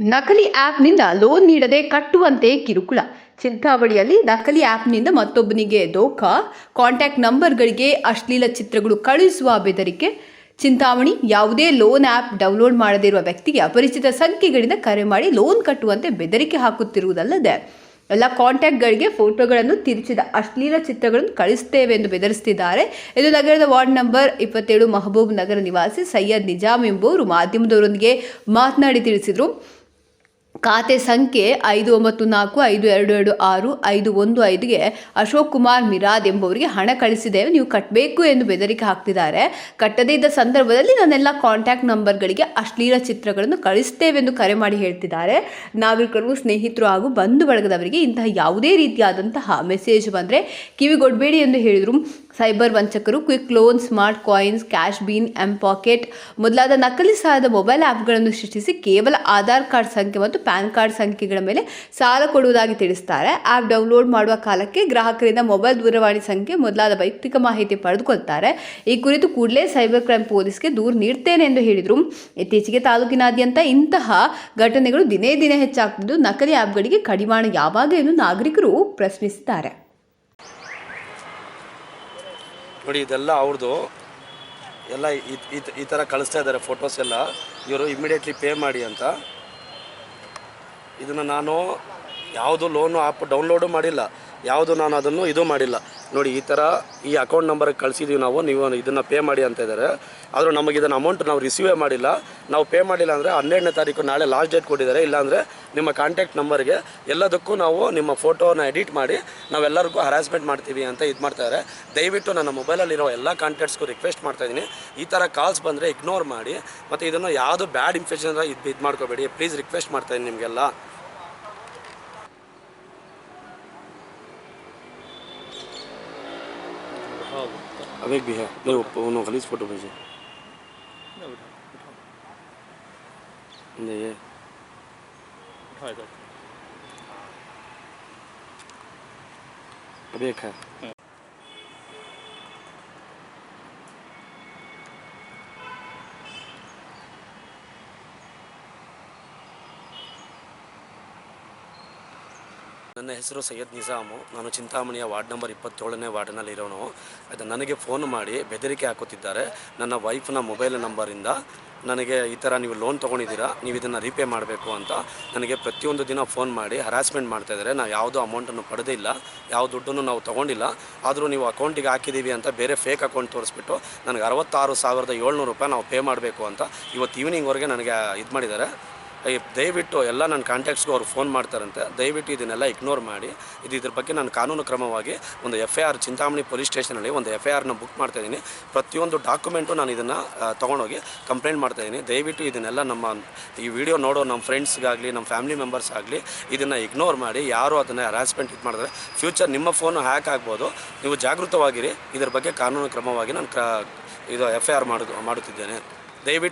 ನಕಲಿ ಆ್ಯಪ್ನಿಂದ ಲೋನ್ ನೀಡದೆ ಕಟ್ಟುವಂತೆ ಕಿರುಕುಳ. ಚಿಂತಾವಳಿಯಲ್ಲಿ ನಕಲಿ ಆ್ಯಪ್ನಿಂದ ಮತ್ತೊಬ್ಬನಿಗೆ ದೋಖ ಕಾಂಟ್ಯಾಕ್ಟ್ ನಂಬರ್ಗಳಿಗೆ ಅಶ್ಲೀಲ ಚಿತ್ರಗಳು ಕಳುಹಿಸುವ ಬೆದರಿಕೆ. ಚಿಂತಾಮಣಿ, ಯಾವುದೇ ಲೋನ್ ಆ್ಯಪ್ ಡೌನ್ಲೋಡ್ ಮಾಡದಿರುವ ವ್ಯಕ್ತಿಗೆ ಅಪರಿಚಿತ ಸಂಖ್ಯೆಗಳಿಂದ ಕರೆ ಮಾಡಿ ಲೋನ್ ಕಟ್ಟುವಂತೆ ಬೆದರಿಕೆ ಹಾಕುತ್ತಿರುವುದಲ್ಲದೆ, ಎಲ್ಲ ಕಾಂಟ್ಯಾಕ್ಟ್ಗಳಿಗೆ ಫೋಟೋಗಳನ್ನು ತಿರುಚಿದ ಅಶ್ಲೀಲ ಚಿತ್ರಗಳನ್ನು ಕಳಿಸ್ತೇವೆ ಎಂದು ಬೆದರಿಸುತ್ತಿದ್ದಾರೆ. ಇದು ನಗರದ ವಾರ್ಡ್ ನಂಬರ್ ಇಪ್ಪತ್ತೇಳು ಮಹಬೂಬ್ ನಗರ ನಿವಾಸಿ ಸೈಯದ್ ನಿಜಾಮ್ ಎಂಬುವರು ಮಾಧ್ಯಮದವರೊಂದಿಗೆ ಮಾತನಾಡಿ ತಿಳಿಸಿದರು. ಖಾತೆ ಸಂಖ್ಯೆ ಐದು ಒಂಬತ್ತು ನಾಲ್ಕು ಐದು ಎರಡು ಎರಡು ಆರು ಐದು ಒಂದು ಐದುಗೆ ಅಶೋಕ್ ಕುಮಾರ್ ಮಿರಾದ್ ಎಂಬುವರಿಗೆ ಹಣ ಕಳಿಸಿದೆ. ನೀವು ಕಟ್ಟಬೇಕು ಎಂದು ಬೆದರಿಕೆ ಹಾಕ್ತಿದ್ದಾರೆ. ಕಟ್ಟದೇ ಇದ್ದ ಸಂದರ್ಭದಲ್ಲಿ ನನ್ನೆಲ್ಲ ಕಾಂಟ್ಯಾಕ್ಟ್ ನಂಬರ್ಗಳಿಗೆ ಅಶ್ಲೀಲ ಚಿತ್ರಗಳನ್ನು ಕಳಿಸ್ತೇವೆ ಎಂದು ಕರೆ ಮಾಡಿ ಹೇಳ್ತಿದ್ದಾರೆ. ನಾಗರಿಕರು, ಸ್ನೇಹಿತರು ಹಾಗೂ ಬಂಧು ಬಳಗದವರಿಗೆ ಇಂತಹ ಯಾವುದೇ ರೀತಿಯಾದಂತಹ ಮೆಸೇಜ್ ಬಂದರೆ ಕಿವಿಗೊಡಬೇಡಿ ಎಂದು ಹೇಳಿದರು. Cyber ವಂಚಕರು quick loan smart coins, cash bean M pocket ಮೊದಲಾದ ನಕಲಿ ಸಾಲದ ಮೊಬೈಲ್ ಆ್ಯಪ್ಗಳನ್ನು ಸೃಷ್ಟಿಸಿ ಕೇವಲ ಆಧಾರ್ ಕಾರ್ಡ್ ಸಂಖ್ಯೆ ಮತ್ತು ಪ್ಯಾನ್ ಕಾರ್ಡ್ ಸಂಖ್ಯೆಗಳ ಮೇಲೆ ಸಾಲ ಕೊಡುವುದಾಗಿ ತಿಳಿಸ್ತಾರೆ. ಆ್ಯಪ್ ಡೌನ್ಲೋಡ್ ಮಾಡುವ ಕಾಲಕ್ಕೆ ಗ್ರಾಹಕರಿಂದ ಮೊಬೈಲ್ ದೂರವಾಣಿ ಸಂಖ್ಯೆ ಮೊದಲಾದ ವೈಯಕ್ತಿಕ ಮಾಹಿತಿ ಪಡೆದುಕೊಳ್ತಾರೆ. ಈ ಕುರಿತು ಕೂಡಲೇ ಸೈಬರ್ ಕ್ರೈಮ್ ಪೊಲೀಸ್ಗೆ ದೂರು ನೀಡ್ತೇನೆ ಎಂದು ಹೇಳಿದರು. ಇತ್ತೀಚೆಗೆ ತಾಲೂಕಿನಾದ್ಯಂತ ಇಂತಹ ಘಟನೆಗಳು ದಿನೇ ದಿನೇ ಹೆಚ್ಚಾಗ್ತಿದ್ದು. ನಕಲಿ ಆ್ಯಪ್ಗಳಿಗೆ ಕಡಿವಾಣ ಯಾವಾಗ ಎಂದು ನಾಗರಿಕರು ಪ್ರಶ್ನಿಸಿದ್ದಾರೆ. ನೋಡಿ, ಇದೆಲ್ಲ ಅವ್ರದ್ದು ಎಲ್ಲ ಈ- ಥರ ಕಳಿಸ್ತಾ ಇದ್ದಾರೆ ಫೋಟೋಸ್ ಎಲ್ಲ. ಇವರು ಇಮಿಡಿಯೇಟ್ಲಿ ಪೇ ಮಾಡಿ ಅಂತ. ಇದನ್ನು ನಾನು ಯಾವುದು ಲೋನು ಆ್ಯಪ್ ಡೌನ್ಲೋಡು ಮಾಡಿಲ್ಲ. ಯಾವುದು ನಾನು ಅದನ್ನು ಇದು ಮಾಡಿಲ್ಲ. ನೋಡಿ, ಈ ಥರ ಈ ಅಕೌಂಟ್ ನಂಬರ್ಗೆ ಕಳಿಸಿದ್ದೀವಿ ನಾವು, ನೀವು ಇದನ್ನು ಪೇ ಮಾಡಿ ಅಂತ ಇದ್ದಾರೆ ಆದರೂ ನಮಗೆ ಇದನ್ನು ಅಮೌಂಟ್ ನಾವು ರಿಸೀವೇ ಮಾಡಿಲ್ಲ. ನಾವು ಪೇ ಮಾಡಿಲ್ಲ ಅಂದರೆ ಹನ್ನೆರಡನೇ ತಾರೀಕು ನಾಳೆ ಲಾಸ್ಟ್ ಡೇಟ್ ಕೊಟ್ಟಿದ್ದಾರೆ. ಇಲ್ಲಾಂದರೆ ನಿಮ್ಮ ಕಾಂಟ್ಯಾಕ್ಟ್ ನಂಬರ್ಗೆ ಎಲ್ಲದಕ್ಕೂ ನಾವು ನಿಮ್ಮ ಫೋಟೋನ ಎಡಿಟ್ ಮಾಡಿ ನಾವೆಲ್ಲರಿಗೂ ಹರಾಸ್ಮೆಂಟ್ ಮಾಡ್ತೀವಿ ಅಂತ ಇದು ಮಾಡ್ತಾರೆ ದಯವಿಟ್ಟು ನನ್ನ ಮೊಬೈಲಲ್ಲಿರೋ ಎಲ್ಲ ಕಾಂಟ್ಯಾಕ್ಟ್ಸ್ಗೂ ರಿಕ್ವೆಸ್ಟ್ ಮಾಡ್ತಾ ಇದ್ದೀನಿ. ಈ ಥರ ಕಾಲ್ಸ್ ಬಂದರೆ ಇಗ್ನೋರ್ ಮಾಡಿ, ಮತ್ತು ಇದನ್ನು ಯಾವುದು ಬ್ಯಾಡ್ ಇನ್ಫೆಕ್ಷನ್ ಇದು ಇದು ಮಾಡ್ಕೋಬೇಡಿ. ಪ್ಲೀಸ್ ರಿಕ್ವೆಸ್ಟ್ ಮಾಡ್ತಾ ಇದ್ದೀನಿ अब एक भी है। नहीं वो फ़ोटो भेजे। नहीं ये। अब एक है। ನನ್ನ ಹೆಸರು ಸೈಯದ್ ನಿಜಾಮು. ನಾನು ಚಿಂತಾಮಣಿಯ ವಾರ್ಡ್ ನಂಬರ್ ಇಪ್ಪತ್ತೇಳನೇ ವಾರ್ಡ್ನಲ್ಲಿ ಇರೋನು ಅದು ನನಗೆ ಫೋನ್ ಮಾಡಿ ಬೆದರಿಕೆ ಹಾಕುತ್ತಿದ್ದಾರೆ. ನನ್ನ ವೈಫ್ನ ಮೊಬೈಲ್ ನಂಬರಿಂದ ನನಗೆ ಈ ಥರ ನೀವು ಲೋನ್ ತೊಗೊಂಡಿದ್ದೀರಾ? ನೀವು ಇದನ್ನು ರೀಪೇ ಮಾಡಬೇಕು ಅಂತ ನನಗೆ ಪ್ರತಿಯೊಂದು ದಿನ ಫೋನ್ ಮಾಡಿ ಹರಾಸ್ಮೆಂಟ್ ಮಾಡ್ತಾ ಇದ್ದಾರೆ. ನಾವು ಯಾವುದೋ ಅಮೌಂಟನ್ನು ಪಡೆದಿಲ್ಲ ಯಾವ ದುಡ್ಡನ್ನು ನಾವು ತೊಗೊಂಡಿಲ್ಲ. ಆದರೂ ನೀವು ಅಕೌಂಟಿಗೆ ಹಾಕಿದ್ದೀವಿ ಅಂತ ಬೇರೆ ಫೇಕ್ ಅಕೌಂಟ್ ತೋರಿಸ್ಬಿಟ್ಟು ನನಗೆ ಅರವತ್ತಾರು ಸಾವಿರದ ಏಳ್ನೂರು ರೂಪಾಯಿ ನಾವು ಪೇ ಮಾಡಬೇಕು ಅಂತ ಇವತ್ತು ಈವ್ನಿಂಗ್ವರೆಗೆ ನನಗೆ ಇದು ಮಾಡಿದ್ದಾರೆ. ದಯವಿಟ್ಟು ಎಲ್ಲ ನನ್ನ ಕಾಂಟ್ಯಾಕ್ಟ್ಸ್ಗೂ ಅವ್ರು ಫೋನ್ ಮಾಡ್ತಾರಂತೆ. ದಯವಿಟ್ಟು ಇದನ್ನೆಲ್ಲ ಇಗ್ನೋರ್ ಮಾಡಿ. ಇದು ಇದ್ರ ಬಗ್ಗೆ ನಾನು ಕಾನೂನು ಕ್ರಮವಾಗಿ ಒಂದು F I R Chintamani police ಸ್ಟೇಷನಲ್ಲಿ ಒಂದು ಎಫ್ ಐ ಆರ್ನ ಬುಕ್ ಮಾಡ್ತಾಯಿದ್ದೀನಿ ಪ್ರತಿಯೊಂದು ಡಾಕ್ಯುಮೆಂಟು ನಾನು ಇದನ್ನು ತೊಗೊಂಡೋಗಿ ಕಂಪ್ಲೇಂಟ್ ಮಾಡ್ತಾಯಿದ್ದೀನಿ ದಯವಿಟ್ಟು ಇದನ್ನೆಲ್ಲ ನಮ್ಮ, ಈ ವಿಡಿಯೋ ನೋಡೋ ನಮ್ಮ ಫ್ರೆಂಡ್ಸ್ಗಾಗಲಿ ನಮ್ಮ ಫ್ಯಾಮಿಲಿ ಮೆಂಬರ್ಸ್ ಆಗಲಿ, ಇದನ್ನು ಇಗ್ನೋರ್ ಮಾಡಿ, ಯಾರು ಅದನ್ನು ಹರಾಸ್ಮೆಂಟ್ ಇದು ಮಾಡಿದ್ರೆ ಫ್ಯೂಚರ್ ನಿಮ್ಮ ಫೋನು ಹ್ಯಾಕ್ ಆಗ್ಬೋದು. ನೀವು ಜಾಗೃತವಾಗಿರಿ. ಇದ್ರ ಬಗ್ಗೆ ಕಾನೂನು ಕ್ರಮವಾಗಿ ನಾನು ಕ್ರ, ಇದು ಎಫ್ ಐ ಆರ್ ಮಾಡು, ಮಾಡುತ್ತಿದ್ದೇನೆ. ದಯವಿಟ್ಟು